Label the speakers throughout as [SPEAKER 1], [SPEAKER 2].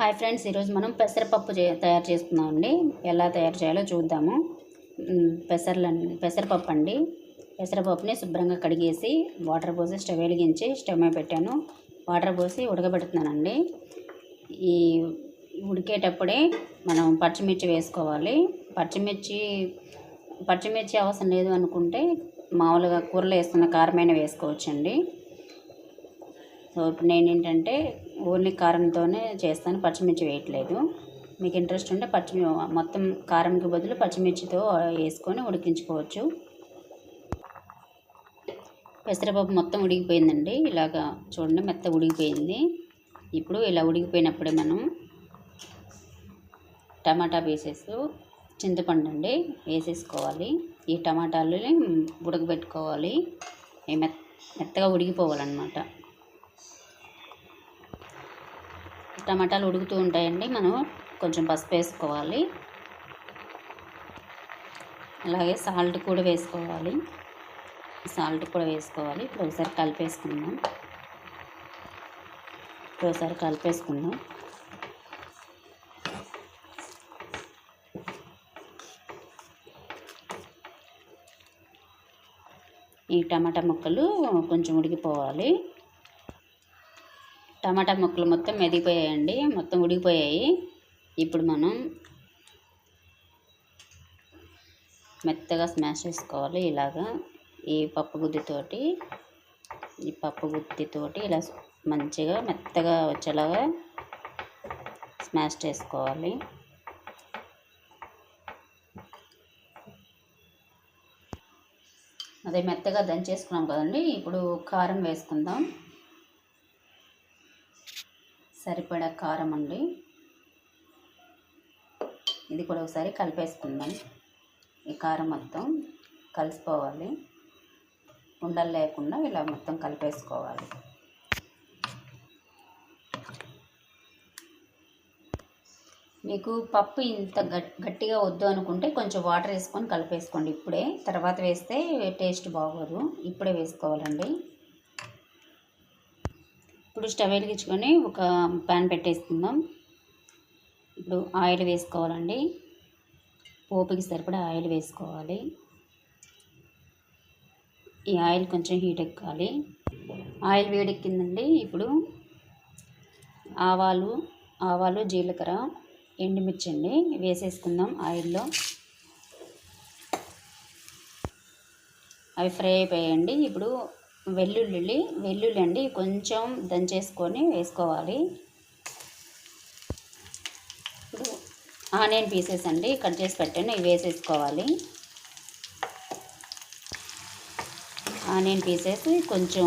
[SPEAKER 1] Hi friends ఈరోజు మనం పెసరపప్పు చే తయారు చేస్తున్నామండి. ఎలా తయారు చేయాలో చూద్దాము. మ్, పెసర్లని పెసరపప్పు అండి పెసరపప్పుని శుభ్రంగా కడిగేసి వాటర్ పోసి స్టవ్ వెలిగించి స్టవ్ మీద పెట్టాను. వాటర్ పోసి ఉడకబెడుతున్నానండి. ఈ ఉడికేటప్పుడే మనం పచ్చిమిర్చి వేసుకోవాలి. పచ్చిమిర్చి పచ్చిమిర్చి అవసరం లేదు అనుకుంటే మామూలుగా కూరలో వేస్తున్న కారమైన వేసుకోవచ్చండి. సో ఇప్పుడు నేను ఏంటంటే ఓన్లీ కారంతోనే చేస్తాను పచ్చిమిర్చి వేయట్లేదు. మీకు ఇంట్రెస్ట్ ఉంటే పచ్చిమి మొత్తం కారంకి బదులు పచ్చిమిర్చితో వేసుకొని ఉడికించుకోవచ్చు. పెసరపప్పు మొత్తం ఉడికిపోయిందండి. ఇలాగా చూడండి మెత్త ఉడికిపోయింది. ఇప్పుడు ఇలా ఉడికిపోయినప్పుడే మనం టమాటా పీసెస్ చింతపండు అండి వేసేసుకోవాలి. ఈ టమాటాలని ఉడకబెట్టుకోవాలి. మెత్తగా ఉడికిపోవాలన్నమాట. టమాటాలు ఉడుకుతూ ఉంటాయండి. మనం కొంచెం పసుపు వేసుకోవాలి. అలాగే సాల్ట్ కూడా వేసుకోవాలి. సాల్ట్ కూడా వేసుకోవాలి. ఇప్పుడు ఒకసారి కలిపేసుకుందాం. ఇప్పుడు ఒకసారి కలిపేసుకుందాం. ఈ టమాటా ముక్కలు కొంచెం ఉడికిపోవాలి. టమాటా ముక్కలు మొత్తం మెదిగిపోయాయండి మొత్తం ఉడికిపోయాయి. ఇప్పుడు మనం మెత్తగా స్మాష్ చేసుకోవాలి. ఇలాగా ఈ పప్పు గుద్దితోటి ఈ పప్పు గుత్తితోటి ఇలా మంచిగా మెత్తగా వచ్చేలాగా స్మాష్ చేసుకోవాలి. అదే మెత్తగా దంచేసుకున్నాం కదండి. ఇప్పుడు కారం వేసుకుందాం. సరిపడా కారం అండి. ఇది కూడా ఒకసారి కలిపేసుకుందాం. ఈ కారం మొత్తం కలిసిపోవాలి. ఉండలు లేకుండా ఇలా మొత్తం కలిపేసుకోవాలి. మీకు పప్పు ఇంత గట్టిగా వద్దు అనుకుంటే కొంచెం వాటర్ వేసుకొని కలిపేసుకోండి. ఇప్పుడే తర్వాత వేస్తే టేస్ట్ బాగోదు. ఇప్పుడే వేసుకోవాలండి. ఇప్పుడు స్టవ్ వెలిగించుకొని ఒక ప్యాన్ పెట్టేసుకుందాం. ఇప్పుడు ఆయిల్ వేసుకోవాలండి. పోపుకి సరిపడా ఆయిల్ వేసుకోవాలి. ఈ ఆయిల్ కొంచెం హీట్ ఎక్కాలి. ఆయిల్ వేడెక్కిందండి. ఇప్పుడు ఆవాలు ఆవాలు జీలకర్ర ఎండుమిర్చి అండి. వేసేసుకుందాం ఆయిల్లో. అవి ఫ్రై అయిపోయాయండి. ఇప్పుడు వెల్లుల్లి వెల్లుల్లి అండి కొంచెం దంచేసుకొని వేసుకోవాలి. ఇప్పుడు ఆనియన్ పీసెస్ అండి కట్ చేసి పెట్టాను ఇవి వేసేసుకోవాలి. ఆనియన్ పీసెస్ కొంచెం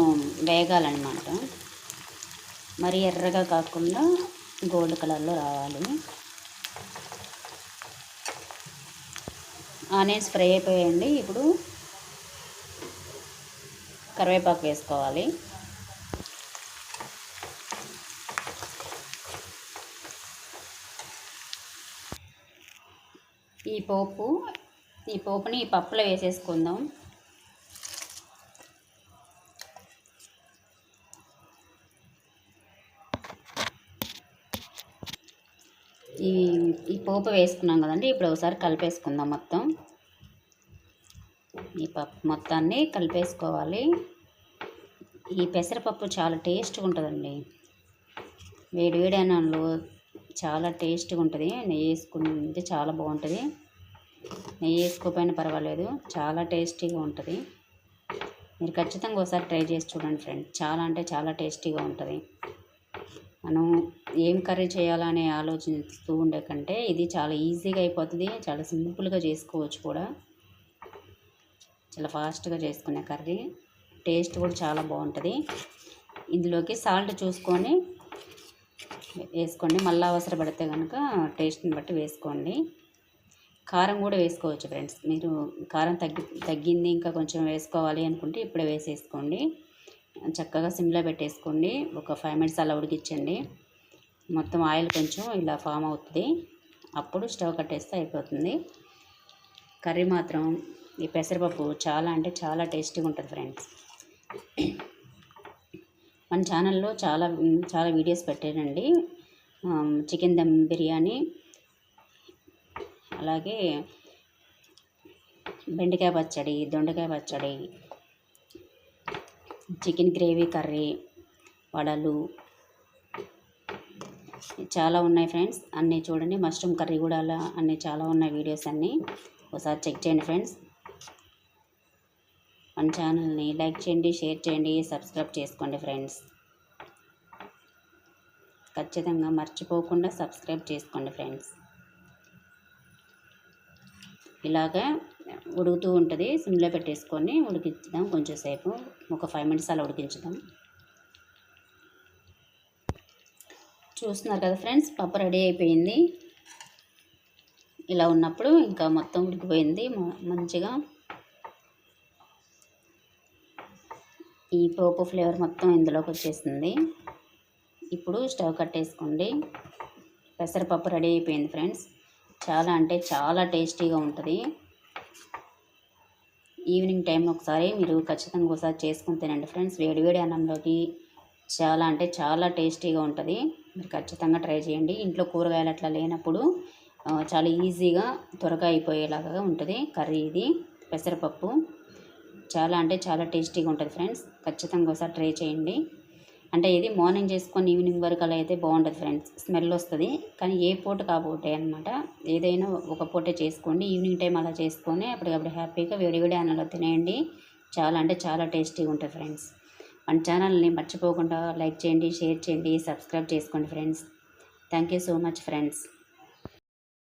[SPEAKER 1] వేగాలన్నమాట. మరి ఎర్రగా కాకుండా గోల్డ్ కలర్లో రావాలి. ఆనియన్స్ ఫ్రై అయిపోయాయండి ఇప్పుడు కరివేపాకు వేసుకోవాలి. ఈ పోపు ఈ పోపుని ఈ పప్పులో వేసేసుకుందాం. ఈ ఈ పోపు వేసుకున్నాం కదండి ఇప్పుడు ఒకసారి కలిపేసుకుందాం మొత్తం. ఈ పప్పు మొత్తాన్ని కలిపేసుకోవాలి. ఈ పెసరపప్పు చాలా టేస్ట్గా ఉంటుందండి. వేడి వేడి అన్నంలో చాలా టేస్ట్గా ఉంటుంది. నెయ్యి వేసుకుంటే చాలా బాగుంటుంది. నెయ్యి వేసుకోకపోయినా పర్వాలేదు. చాలా టేస్టీగా ఉంటుంది. మీరు ఖచ్చితంగా ఒకసారి ట్రై చేసి చూడండి ఫ్రెండ్ చాలా అంటే చాలా టేస్టీగా ఉంటుంది. మనం ఏం కర్రీ చేయాలనే ఆలోచిస్తూ ఉండే కంటే ఇది చాలా ఈజీగా అయిపోతుంది. చాలా సింపుల్గా చేసుకోవచ్చు కూడా. చాలా ఫాస్ట్గా చేసుకునే కర్రీ. టేస్ట్ కూడా చాలా బాగుంటుంది. ఇందులోకి సాల్ట్ చూసుకొని వేసుకోండి. మళ్ళీ అవసరపడితే కనుక టేస్ట్ని బట్టి వేసుకోండి. కారం కూడా వేసుకోవచ్చు ఫ్రెండ్స్. మీరు కారం తగ్గి తగ్గింది ఇంకా కొంచెం వేసుకోవాలి అనుకుంటే ఇప్పుడే వేసేసుకోండి. చక్కగా సిమ్లో పెట్టేసుకోండి. ఒక ఫైవ్ మినిట్స్ అలా ఉడికించండి. మొత్తం ఆయిల్ కొంచెం ఇలా ఫామ్ అవుతుంది. అప్పుడు స్టవ్ కట్టేస్తే అయిపోతుంది. కర్రీ మాత్రం ఈ పెసరపప్పు చాలా అంటే చాలా టేస్టీగా ఉంటుంది ఫ్రెండ్స్. మన ఛానల్లో చాలా చాలా వీడియోస్ పెట్టానండి. చికెన్ దమ్ బిర్యానీ అలాగే బెండకాయ పచ్చడి దొండకాయ పచ్చడి చికెన్ గ్రేవీ కర్రీ వడలు చాలా ఉన్నాయి ఫ్రెండ్స్. అన్నీ చూడండి. మష్రూమ్ కర్రీ కూడా అలా అన్నీ చాలా ఉన్నాయి వీడియోస్ అన్నీ. ఒకసారి చెక్ చేయండి ఫ్రెండ్స్. మన ఛానల్ని లైక్ చేయండి షేర్ చేయండి సబ్స్క్రైబ్ చేసుకోండి ఫ్రెండ్స్. ఖచ్చితంగా మర్చిపోకుండా సబ్స్క్రైబ్ చేసుకోండి ఫ్రెండ్స్. ఇలాగా ఉడుకుతూ ఉంటుంది సిమ్లో పెట్టేసుకొని ఉడికించుదాం కొంచెం సేపు. ఒక ఫైవ్ మినిట్స్ అలా ఉడికించుదాం. చూస్తున్నారు కదా ఫ్రెండ్స్ పప్పు రెడీ అయిపోయింది. ఇలా ఉన్నప్పుడు ఇంకా మొత్తం ఉడికిపోయింది మంచిగా ఈ పోపు ఫ్లేవర్ మొత్తం ఇందులోకి వచ్చేసింది. ఇప్పుడు స్టవ్ కట్టేసుకోండి. పెసరపప్పు రెడీ అయిపోయింది ఫ్రెండ్స్. చాలా అంటే చాలా టేస్టీగా ఉంటుంది. ఈవినింగ్ టైం ఒకసారి మీరు ఖచ్చితంగా ఒకసారి చేసుకుని తినండి ఫ్రెండ్స్. వేడివేడి అన్నంలోకి చాలా అంటే చాలా టేస్టీగా ఉంటుంది. మీరు ఖచ్చితంగా ట్రై చేయండి. ఇంట్లో కూరగాయలు అట్లా లేనప్పుడు చాలా ఈజీగా త్వరగా అయిపోయేలాగా ఉంటుంది కర్రీ ఇది. పెసరపప్పు. చాలా అంటే చాలా టేస్టీగా ఉంటుంది ఫ్రెండ్స్. ఖచ్చితంగా ఒకసారి ట్రై చేయండి. అంటే ఇది మార్నింగ్ చేసుకొని ఈవినింగ్ వరకు అలా అయితే బాగుంటుంది ఫ్రెండ్స్. స్మెల్ వస్తుంది. కానీ ఏ పూట కాబోటే అనమాట ఏదైనా ఒక పూటే చేసుకోండి. ఈవినింగ్ టైం అలా చేసుకొని అప్పటికప్పుడు హ్యాపీగా వేడివేడి అన్నలో తినేయండి. చాలా అంటే చాలా టేస్టీగా ఉంటుంది ఫ్రెండ్స్. మన ఛానల్ని మర్చిపోకుండా లైక్ చేయండి షేర్ చేయండి సబ్స్క్రైబ్ చేసుకోండి friends. Thank you so much friends.